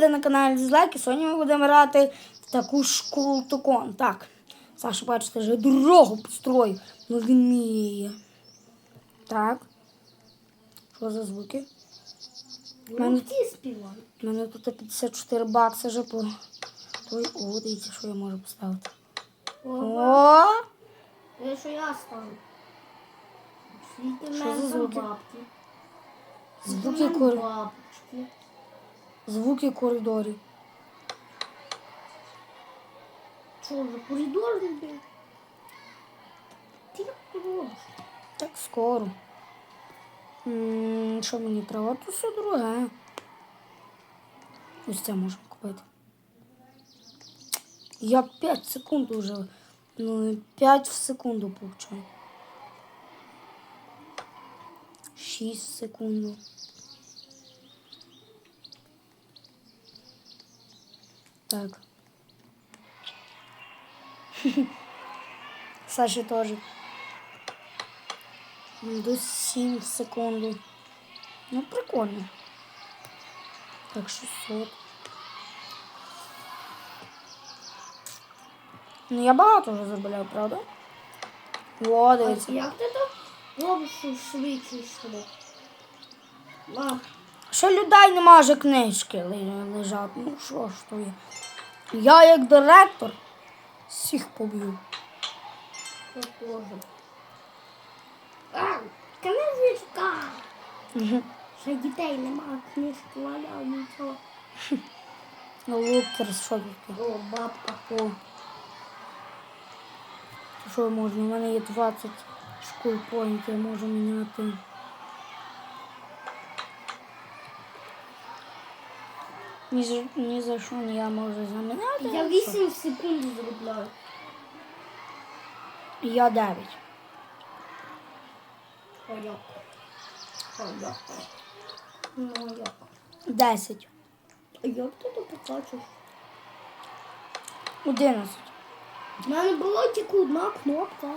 ви на каналі Дизлайки. Сьогодні ми будемо грати в таку школу токон. Так, Саша, бачите, вже дорогу построїв. Ну він вміє. Так. Що за звуки? У мене, у мене тут 54 бакси вже по. Ой, о, дивіться, що я можу поставити. О! Те, що я. Світи Що за звуки? бабки. Звуки, Світи бабочки. Звуки коридорів. Що за коридор любив? Ти як робиш? Так скоро. М, Що мені треба? Тут все дороге. Ось це можемо купити. Я 5 секунд уже. Ну, 5 в секунду получаю. 6 секунд. Так. Саші теж. До 7 в секунду. Ну, прикольно. Так, 600. Ну, я багато вже заробляю, правда? О, дивіться. як ти так робиш швидше йшло? Мам, Ще людей нема вже книжки лежать. Ну що ж то є? Я як директор всіх поб'ю. книжечка! Угу. Ще дітей нема, книжки валяв, нічого. Лукер, що тут? О, бабка. О. Що можна? У мене є 20 шкул поінтів, я можу міняти. Ні за, ні за що не я можу заміняти. Я 8 секунд заробляю. Я 9. А як? А як? Ну, як? 10. А як ти тут покачеш? 11. У мене було тільки одна кнопка.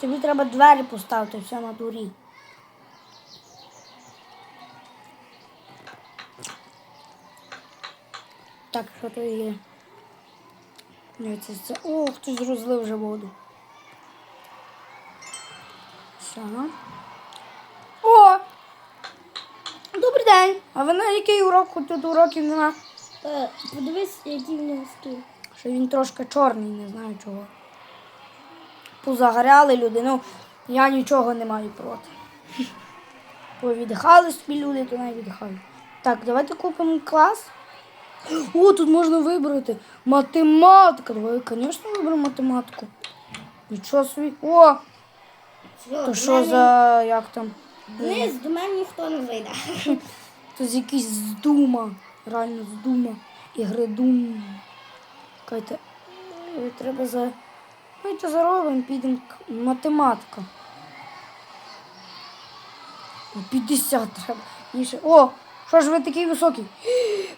Тобі треба двері поставити все на дурі. Так, що то є? Дивіться, це. О, хтось розлив вже воду. Все. О! Добрий день! А ви на який урок? Тут уроків нема. Подивись, які в нього скіл. Що він трошки чорний, не знаю чого. Позагоряли люди, ну я нічого не маю проти. Повіддихали собі люди, то не віддихають. Так, давайте купимо клас. О, тут можна вибрати. Математика. Давай, звісно, виберемо математику. Нічого собі. О, Все, то що мене- за як там? Вниз до мене ніхто не зайде. Тут якийсь з дума. Реально з дума. Ігри дум. Кайте, е, треба за. Давайте заробимо, підемо к- математика. О, 50 треба. О, що ж ви такий високий?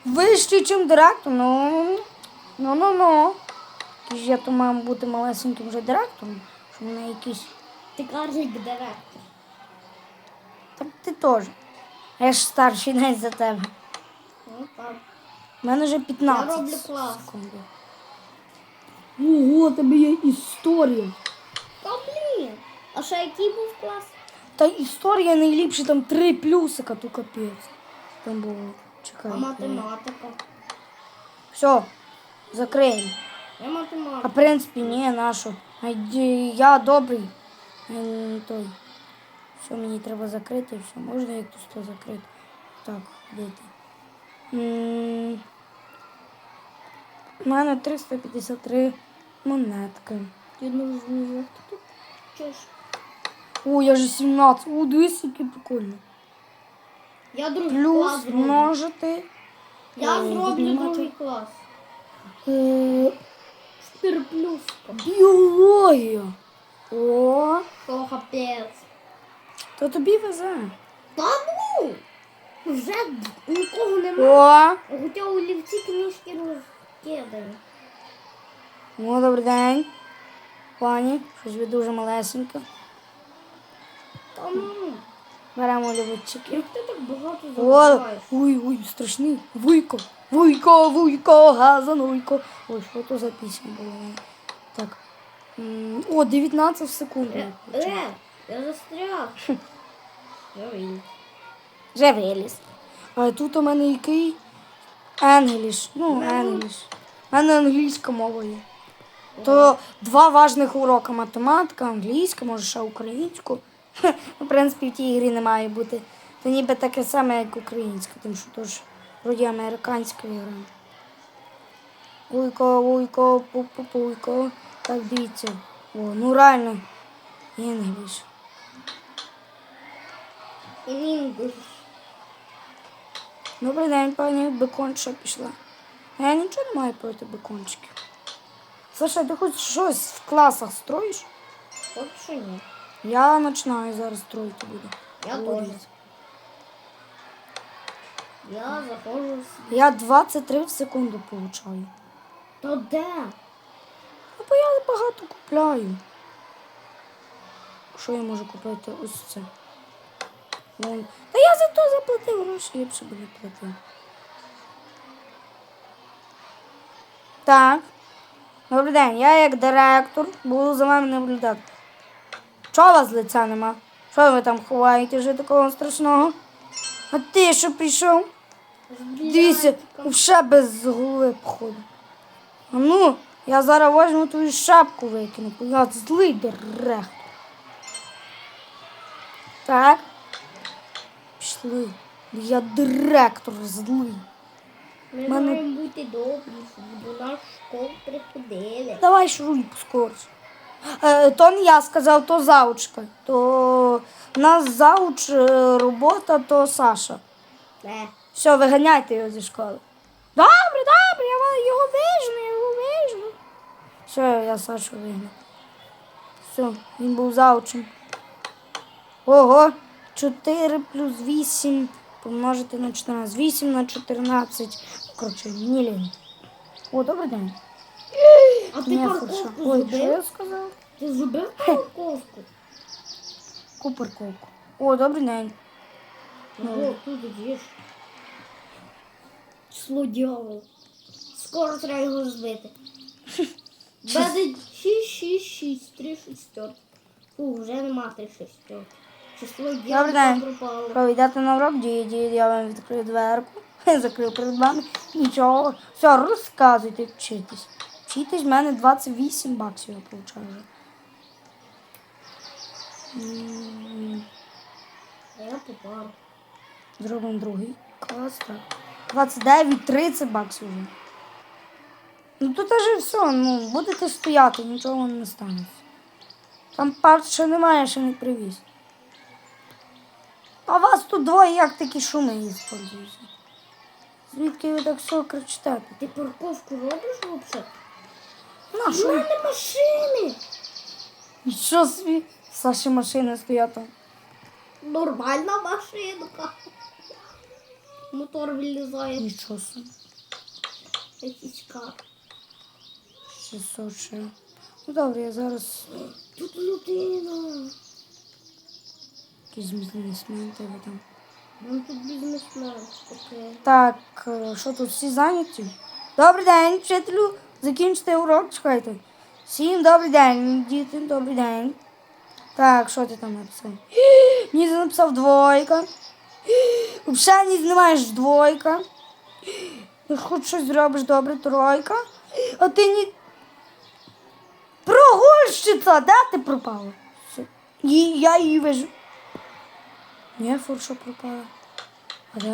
Вищий, ніж директор. Ну, ну, ну, ну. Який я то маю бути малесеньким вже директором, що мене якийсь. Ти кажеш як директор. Так ти теж. Я ж старший навіть за тебе. Ну, так. У мене вже 15 Я роблю клас. секунд. Ого, тебе є історія. Та блін. А ще який був клас? Та історія найліпша, там три плюсика, то капець. Там було. Чекай. А математика. Все, закриємо. Я А математика. в принципі, ні, нашу. Я добрий. а не той. Все, мені треба закрити, все. Можна як тут то закрити. Так, де ти? М, У мене 353 монетки. Ти не розумієш, як ти тут чеш? О, я же 17. О, дивись, який прикольно. Я другий Плюс клас зроблю. множити. Я е, зроблю другий клас. Е, 4 плюска. Біологія. О, Що капець. то тобі везе. Та ну! Вже нікого немає. О, Хоча у лівці книжки розкидані. ну, добрий день. Пані, щось ви дуже малесенька. Та ну. Любочки. Як ти так багато О, забуваєш? ой, ой, страшний. Вуйко, вуйко, вуйко, газануйко. Ой, що то за пісня була? Так. О, 19 секунд. Е, е, я застряг. Я він. Вже виліз. А тут у мене який? Енгліш. Ну, енгліш. У мене англійська мова є. То два важних уроки математика, англійська, може ще українську. В принципі, в тій грі не має бути. Це ніби таке саме, як українська, тому що то ж вроді американська гра. Вуйко, вуйко, пу-пу-пуйко. Так, дивіться. О, ну реально. Інгліш. In English. Добрий день, пані беконша пішла. Я нічого не маю проти бекончиків. Саша, ти хоч щось в класах строїш? От що ні. Я починаю зараз строїти буду. Я теж. Я заходжу в Я 23 в секунду получаю. То де? Ну, бо я багато купляю. Що я можу купити? Ось це. Вон. Та я за то заплатив гроші, ліпше би не платив. Так. Добрий день, я як директор буду за вами наблюдати. Чого у вас лиця нема? Що ви там ховаєте вже такого страшного? А ти що прийшов? Дивіться, ще без голови походу. А ну, я зараз возьму твою шапку викину, бо я злий директор. Так. Пішли. Я директор злий. Ми Мене- маємо бути добрі, до нас в школу приходили. Давай шуруй поскорше. Е, то не я сказав, то заучка. То у нас зауч е, робота, то Саша. Не. Все, виганяйте його зі школи. Добре, добре, я його вижну, я його вижну. Все, я Сашу вигнав. Все, він був заучем. Ого, 4 плюс 8 помножити на 14. 8 на 14. Коротше, мені лінь. О, добрий день. А ти парковку. Ой, що я зробив? сказав? Ти зробив парковку? Куперковку. О, добрий день. Ого, тут йдеш. Число дьявол. Скоро треба його збити. Буде 6, 6, 6, 3 шістьорки. Фу, вже нема 3 шістьорки. Число Добрий дьявола день. пропало. Йдете на урок? Дії, дії, я вам відкрию дверку. Закрив перед вами. Нічого. Все, розказуйте, вчитесь. Вчитесь, в мене 28 баксів я получаю вже. Я попав. Зробимо другий клас. Так. 29, 30 баксів вже. Ну тут вже все, ну, будете стояти, нічого не станеться. Там парт ще немає, ще не привіз. А вас тут двоє як такі шуми іспользуються? Звідки ви так все кричите? Ти парковку робиш взагалі? На У що? мене машини. Що собі? Саші машини стоять там. Нормальна машинка. Мотор вилізає. Нічого собі. Якийсь кар. 600 ще. Ну добре, я зараз Тут людина. якісь бізнесменти ви там. Ну тут бізнесмен. Окей. Так, е, що тут всі зайняті? Добрий день, вчителю. Закінчите урок, чекайте. Всім добрий день, діти, добрий день. Так, що ти там написав? Ні, написав двойка. Взагалі не знімаєш двойка. Хоч щось зробиш добре, тройка. А ти ні. Прогульщиця, де ти пропала? Ї- Я її вижу. Ні, фур, що пропала. А де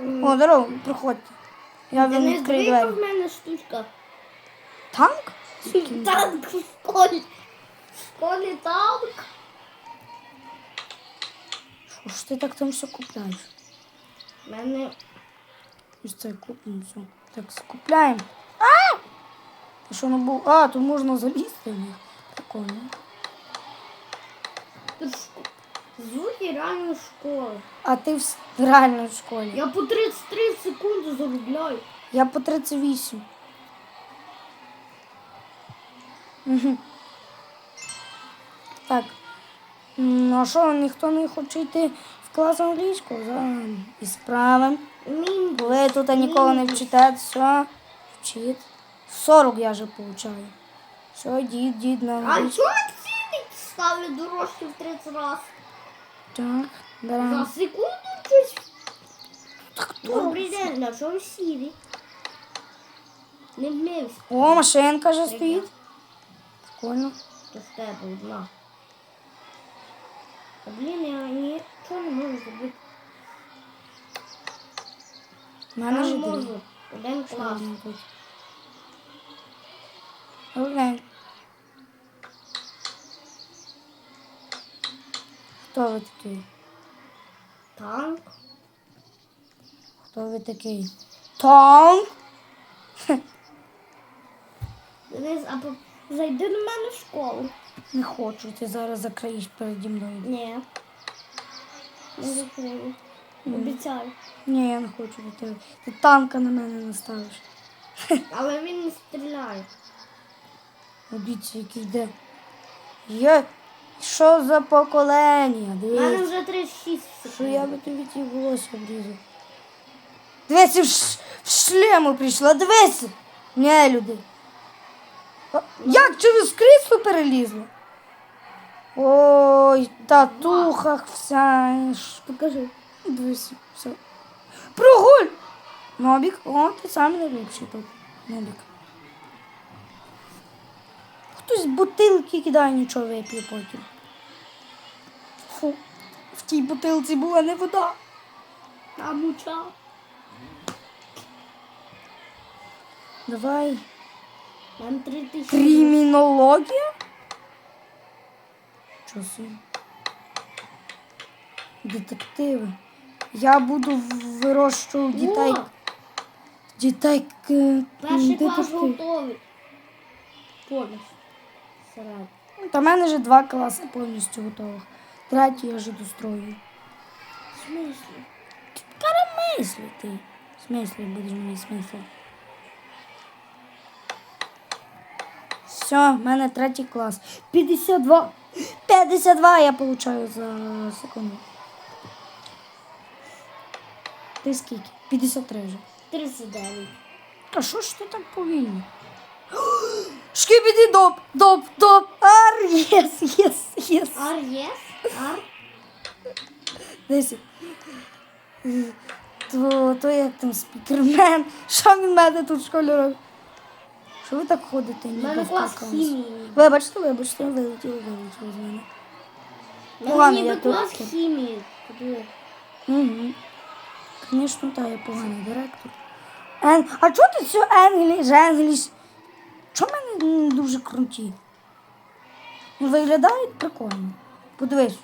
вона? О, здорово, проходьте. Я вам Денис, відкрию двері. в мене штучка. Танк? Танк в школі. В школі танк. Що ж ти так там все купляєш? В мене Ось це купимо все. Так, скупляємо. А! Що не було? А, тут можна залізти. Прикольно. тут шко- звуки реально школи. А ти в в школі. Я по 33 секунди заробляю. Я по 38. Угу. Так. Ну, а що, ніхто не хоче йти в клас англійського? За і справи. Ви тут ніколи не вчите, все, вчить. 40 я вже получаю. Все, дід, дід на А чому ціни ставлю дорожче в 30 разів? Так, За беремо. секунду щось. Добрий день, на чому сірі? Не вмився. О, машинка вже стоїть. Прикольно. То в тебе одна. Та блін, я нічого не можу зробити. У мене дві. можу. Один клас. один тут? Хто ви такий? Танк. Хто ви такий? Танк? Денис, а по- зайди до мене в школу. Не хочу, ти зараз закриєш переді мною. Ні. Не закрию. Обіцяю. Ні, я не хочу до тебе. Ти танка на мене наставиш. Але він не стріляє. Обіцяю, який йде. Я... Що за покоління? У мене вже 36 Що я би тобі ті волосся обрізав. Дивися, в, ш... в шлему прийшла, дивися. Не, люди. А, Як через крісло перелізла? Ой, татухах вся. Покажи. Дивись, все. Прогуль! Нобік, о, ти сам найліпший тут. Нобік. Хтось бутилки кидає, нічого вип'є потім. В тій бутилці була не вода. А муча. Давай. Мене 3 тисячі. Кримінологія? Часи. Детективи. Я буду вирощувати дітей. О, Дітей перший клас готовий. Повністю. Та в мене вже два класи повністю готових. Третій я вже дострою. В смислі? Перемисли ти. В смислі будеш мені смислі. Все, в мене третій клас. 52. 52 я получаю за секунду. Ти скільки? 53 вже. 39. А що ж ти так повільно? Шкібіді доп, доп, доп, ар, Десять. То, то як там спікермен. Що він мене тут в школі робить? Що ви так ходите? Ніби мене клас хімії. Вибачте, вибачте, вилетіло, вилетіло з мене. Мене я тут клас хімії. Угу. Звісно, та я поганий директор. Ен... А чого ти все енгліш, енгліш? Чого мене дуже круті? Ну, Виглядають прикольно. Подивись,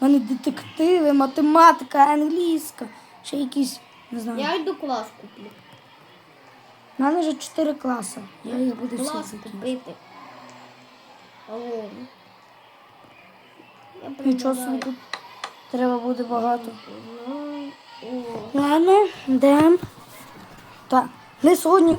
в мене детективи, математика, англійська, ще якісь, не знаю. Я йду клас куплю. У мене вже чотири класи. Я їх буду всі Клас купити. Алло. Я Нічого собі тут треба буде багато. Ну. Ладно, йдемо. Так, ми сьогодні.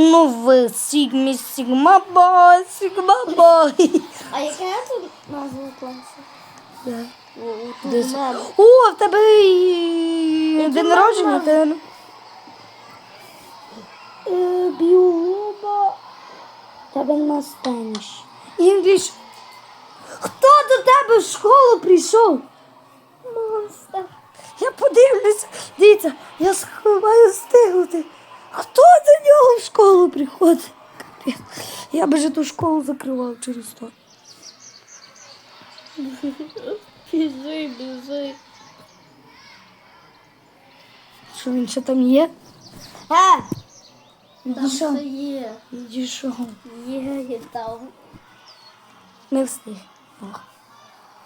Ну ви Сігмі, Сігма Бой, Сігма Бой. А яка тут назва класу? О, Десь. в тебе і день в народження, тебе. Е, Тебе нема Спеніш. Інгліш. Хто до тебе в школу прийшов? Монстр. Я подивлюся. Дивіться, я сховаю стигнути. Хто до нього в школу приходить? Капець. Я би же ту школу закривав через то. Біжи, біжи. Що він ще там є? Е! Там все є. Відійшов. Є, є там. Не встиг. Ох.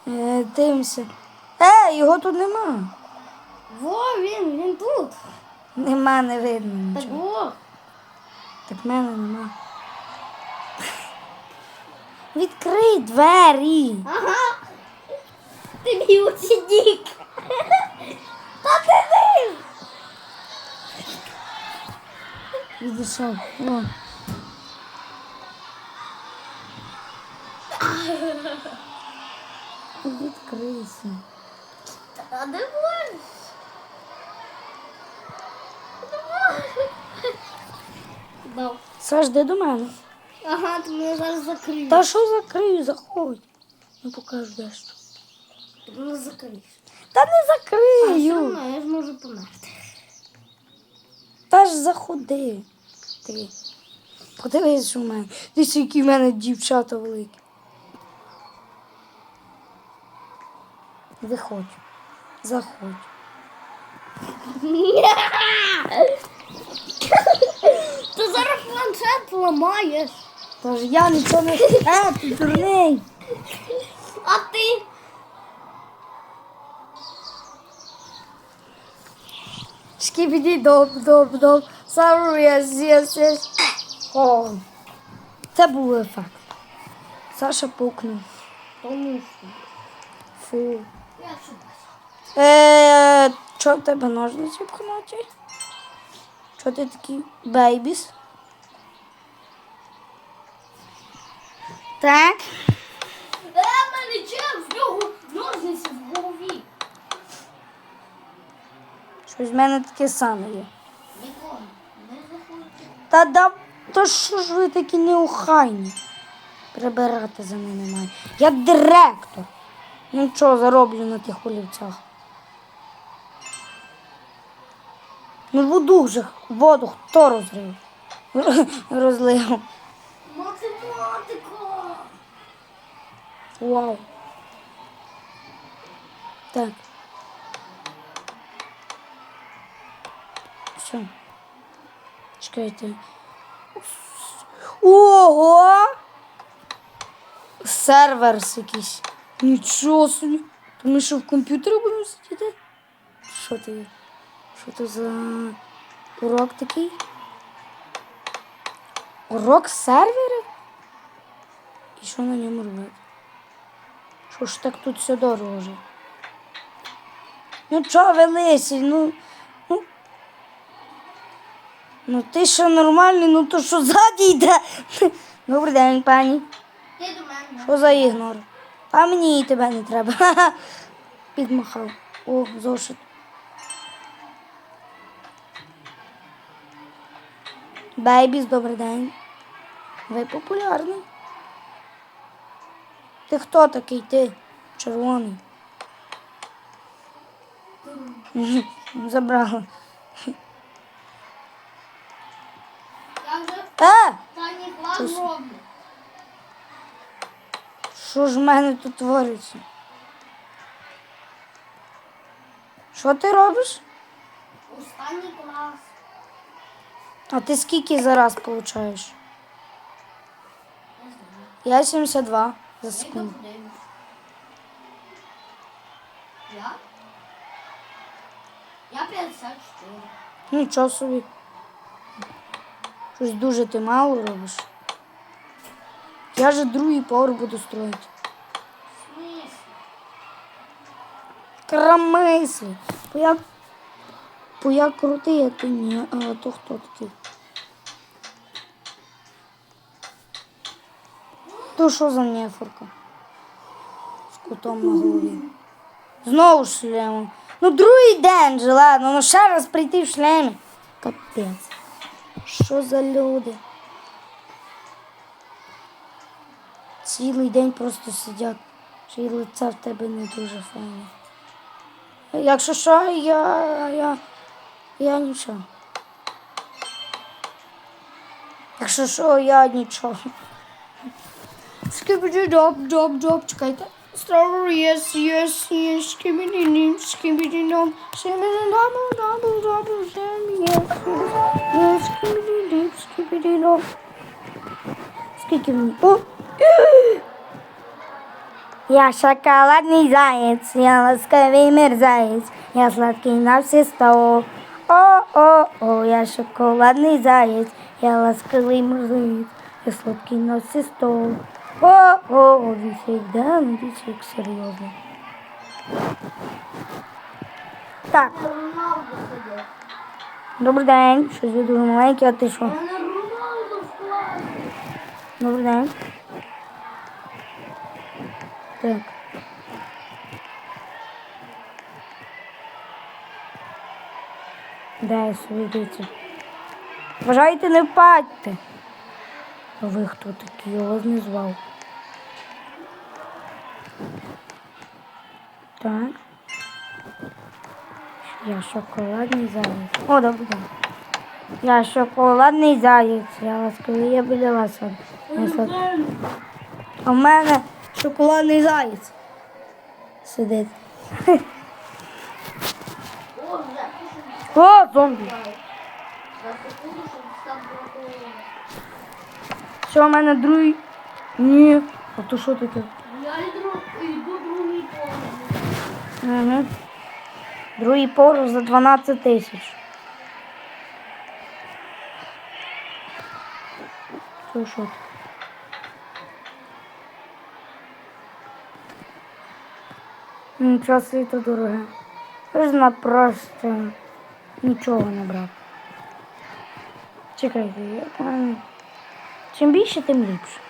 Е, дивимося. Е, його тут нема. Во, він, він тут. Нема, не видно Так нічого. во. Так мене нема. Відкрий двері. Ага. Ти мій ученик. Та ти ви. Відійшов. О. Відкрийся. Та не можеш. Не можеш. Дав. Саш, де до мене? Ага, ти мене зараз закриєш. Та що закрию, заходь. Ну покажу дещо. Ти мене закриєш. Та не закрию. одно, я ж можу померти. Та ж заходи. Ти. Подивись, що в мене. Дивись, які в мене дівчата великі. Виходь. Заходь. Ти зараз планшет ламаєш. Та ж я нічого не. Е, ти дурний. А ти? Шкібіді доп, доп, доп. Сару єс, єс, єс. О. Це був ефект. Саша пукнув. Фу. Е, чо в тебе ножниці пхнуті? Чо ти такий бейбіс? Так. Е, мене чим в нього ножниці в голові. Щось в мене таке саме є. Ніколи. Не заходьте. Та да, то що ж ви такі неухайні? Прибирати за мене має. Я директор. Ну що, зароблю на тих олівцях. Ну воду вже, воду хто розрив? Розлив. Математика. Вау. Так. Все. Чекайте. Ого! Серверс якийсь. Нічого собі. Ми що в комп'ютері будемо сидіти? Що ти? Що це за урок такий? Урок сервери? І що на ньому робити? Що ж так тут все дорого? Ну чого ви лисі? Ну, ну, ну ти що нормальний, ну то що ззаді йде. Добрий день, пані. Ти до мене. Що за ігнор? А мені і тебе не треба. Підмахав. О, зошит. Бейбіс, добрий день. Ви популярний. Ти хто такий ти? Червоний. Вже Е! Що ж в мене тут твориться? Що ти робиш? Останній клас. А ти скільки за раз получаєш? Я 72 за Я секунду. Я? Я 54. Нічого собі. Щось дуже ти мало робиш. Я же другий поверх буду строїти. Я, бо я крутий, а ти ні. А то хто такий? То що за нефорка? З кутом на голові. Знову з шлемом. Ну другий день же, ладно, ну ще раз прийти в шлемі. Капець. Що за люди? Цілий день просто сидять. Ще й в тебе не дуже файне. Якщо що, я. я. я нічого. Якщо що, я нічого. Скибіді доп, доп, доп, чекайте. Strawberry, yes, yes, yes, skibidi dim, skibidi dom, skibidi double, double, double, yes, yes, yes, skibidi dim, skibidi dom. Скільки мені? О! Я шоколадный заяц, я ласковый мерзавец, я сладкий на все сто. О-о-о, я шоколадный заяц, я ласковый мерзавец, я сладкий на все сто. О-о, ви всегда надеюсь, як серйозно. Так, добрий день, щось ви дуже маленький, а ти що? Добрий Добрий день. Так. Де свідиться? Бажайте не впадьте. Ви хто такий? Вас не звав. Так. Я шоколадний заєць. О, добре. Я шоколадний заєць. Я вас коли я біля вас. А в мене шоколадний заєць. Сидить. О, зомбі. За секунду, щоб став братовим. Що в мене другий? Ні. А то що таке? Я йду, другий погляд. Угу. Другий поруч за 12 тисяч. Це що? Нічого світу дороге. Можна просто нічого не брати. Чекайте, я там... Чим більше, тим ліпше.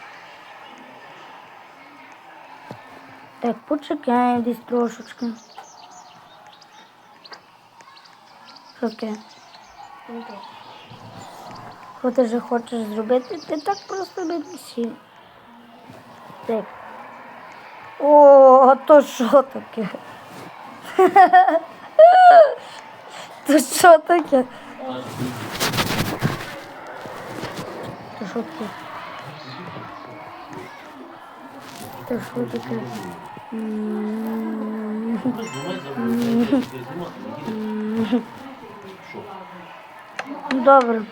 Так, почекаємо десь трошечки. Що таке? Що ти вже хочеш зробити? Ти так просто не. Так. О, а то що таке? То що таке? То що що таке? Ну, Добре.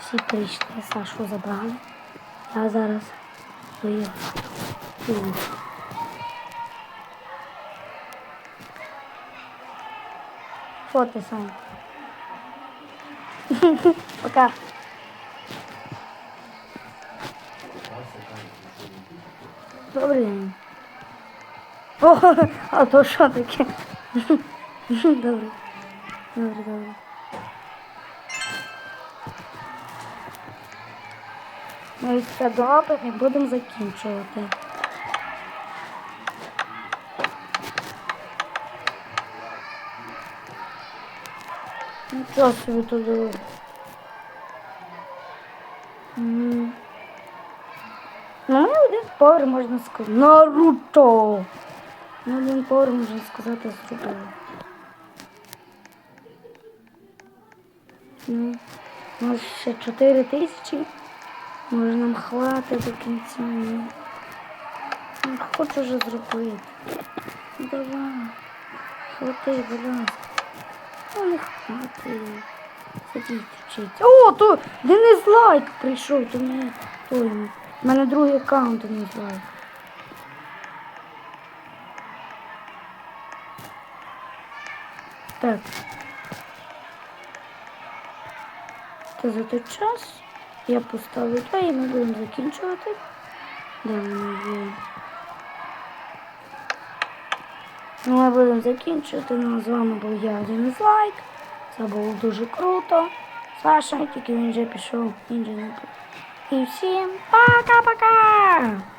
Всі прийшли, Сашу забрали. Я зараз свою. Що ти сам? Пока. Добрий день. О, а то що таке? Добре. Добре, добре. Ну і все добре, і будемо закінчувати. Нічого собі туди. Ну, один повер можна сказати. Наруто! Ну, один повер можна сказати зробили. Ну, у ще 4 тисячі. Може нам хватить до кінця. Ну, хочу вже зробити. Давай. Хвати, ласка. Ну, вчиться. О, то Денис Лайк прийшов до мене. Той, у мене другий аккаунт Денис Лайк. Так. Та за той час я поставлю 2 і ми будемо закінчувати. Де воно? Ну, ми будемо закінчувати. Ну, з вами був я, один з Лайк. Це було дуже круто. Саша, тільки він вже пішов. І всім пока-пока!